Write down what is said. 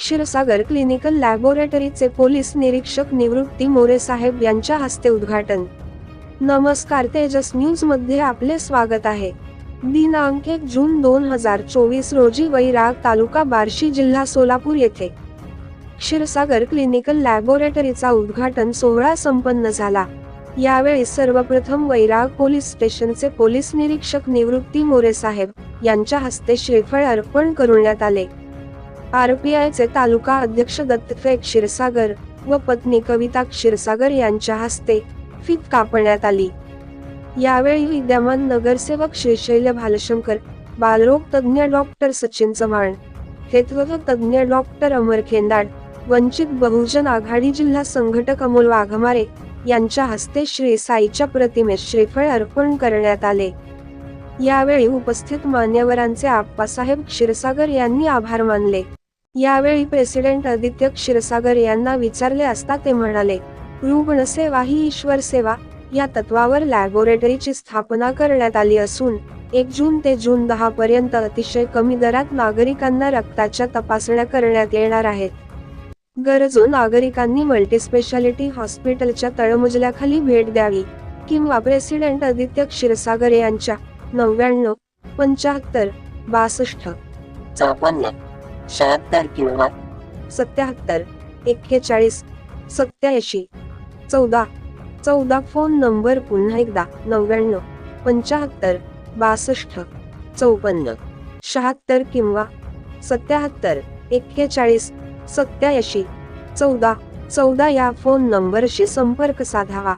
Kshirsagar clinical लॅबोरेटरीचे police निरीक्षक निवृत्ती मोरे साहेब यांच्या हस्ते उद्घाटन. नमस्कार तेजस न्यूजमध्ये आपले स्वागत आहे. दिनांक एक जून दोन हजार चोवीस रोजी वैराग तालुका बार्शी जिल्हा सोलापूर येथे क्षीरसागर क्लिनिकल लॅबोरेटरीचा उद्घाटन सोहळा संपन्न झाला. यावेळी सर्वप्रथम वैराग पोलीस स्टेशनचे पोलीस निरीक्षक निवृत्ती मोरे साहेब यांच्या हस्ते श्रीफळ अर्पण करण्यात आले. आरपीआयचे तालुका अध्यक्ष दत्तफे क्षीरसागर व पत्नी कविता क्षीरसागर यांच्या हस्ते फीत कापण्यात आली. यावेळी विद्यमान नगरसेवक श्रीशैल भालशंकर बालरोग तज्ज्ञ डॉक्टर सचिन चव्हाण हेतवग तज्ज्ञ डॉक्टर अमर खेंदाड वंचित बहुजन आघाडी जिल्हा संघटक अमोल वाघमारे यांच्या हस्ते श्री साईच्या प्रतिमेस श्रीफळ अर्पण करण्यात आले. यावेळी उपस्थित मान्यवरांचे आप्पासाहेब क्षीरसागर यांनी आभार मानले. यावेळी प्रेसिडेंट आदित्य क्षीरसागर यांना विचारले असता ते म्हणाले रुग्णसेवा ही ईश्वर सेवा या तत्वावर लॅबोरेटरीची स्थापना करण्यात आली असून एक जून ते जून दहा पर्यंत अतिशय कमी दरात नागरिकांना रक्ताच्या तपासण्या करण्यात येणार आहेत. गरजू नागरिकांनी मल्टीस्पेशालिटी हॉस्पिटलच्या तळमजल्याखाली भेट द्यावी किंवा प्रेसिडेंट आदित्य क्षीरसागर यांच्या नव्याण्णव पंच्याहत्तर बासष्ट चौपन्न शहात्तर किंवा सत्याहत्तर एक्केचाळीस सत्याऐंशी चौदा चौदा फोन नंबर पुन्हा एकदा नव्याण्णव पंच्याहत्तर बासष्ट चौपन्न शहात्तर किंवा सत्याहत्तर एक्केचाळीस सत्याऐंशी चौदा चौदा या फोन नंबरशी संपर्क साधावा.